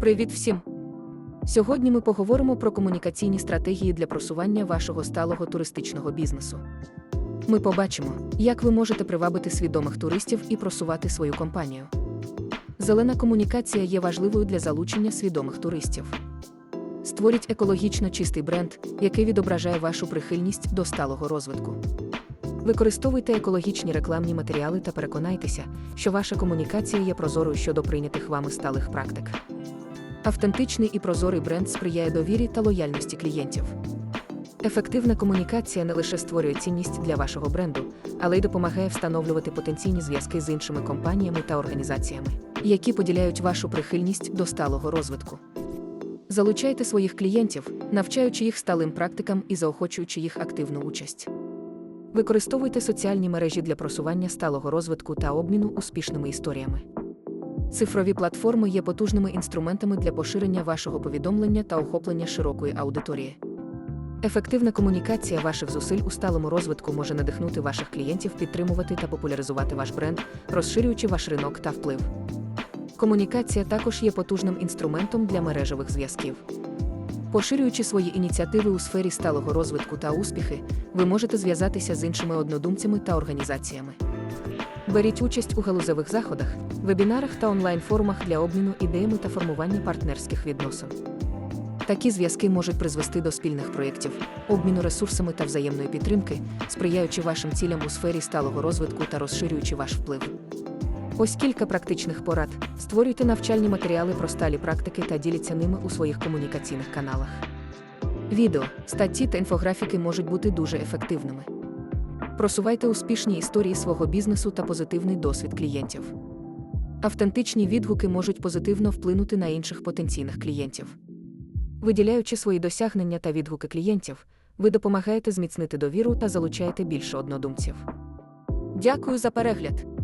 Привіт всім! Сьогодні ми поговоримо про комунікаційні стратегії для просування вашого сталого туристичного бізнесу. Ми побачимо, як ви можете привабити свідомих туристів і просувати свою компанію. Зелена комунікація є важливою для залучення свідомих туристів. Створіть екологічно чистий бренд, який відображає вашу прихильність до сталого розвитку. Використовуйте екологічні рекламні матеріали та переконайтеся, що ваша комунікація є прозорою щодо прийнятих вами сталих практик. Автентичний і прозорий бренд сприяє довірі та лояльності клієнтів. Ефективна комунікація не лише створює цінність для вашого бренду, але й допомагає встановлювати потенційні зв'язки з іншими компаніями та організаціями, які поділяють вашу прихильність до сталого розвитку. Залучайте своїх клієнтів, навчаючи їх сталим практикам і заохочуючи їх активну участь. Використовуйте соціальні мережі для просування сталого розвитку та обміну успішними історіями. Цифрові платформи є потужними інструментами для поширення вашого повідомлення та охоплення широкої аудиторії. Ефективна комунікація ваших зусиль у сталому розвитку може надихнути ваших клієнтів підтримувати та популяризувати ваш бренд, розширюючи ваш ринок та вплив. Комунікація також є потужним інструментом для мережевих зв'язків. Поширюючи свої ініціативи у сфері сталого розвитку та успіхи, ви можете зв'язатися з іншими однодумцями та організаціями. Беріть участь у галузевих заходах, вебінарах та онлайн-форумах для обміну ідеями та формування партнерських відносин. Такі зв'язки можуть призвести до спільних проєктів, обміну ресурсами та взаємної підтримки, сприяючи вашим цілям у сфері сталого розвитку та розширюючи ваш вплив. Ось кілька практичних порад: створюйте навчальні матеріали про сталі практики та діліться ними у своїх комунікаційних каналах. Відео, статті та інфографіки можуть бути дуже ефективними. Просувайте успішні історії свого бізнесу та позитивний досвід клієнтів. Автентичні відгуки можуть позитивно вплинути на інших потенційних клієнтів. Виділяючи свої досягнення та відгуки клієнтів, ви допомагаєте зміцнити довіру та залучаєте більше однодумців. Дякую за перегляд!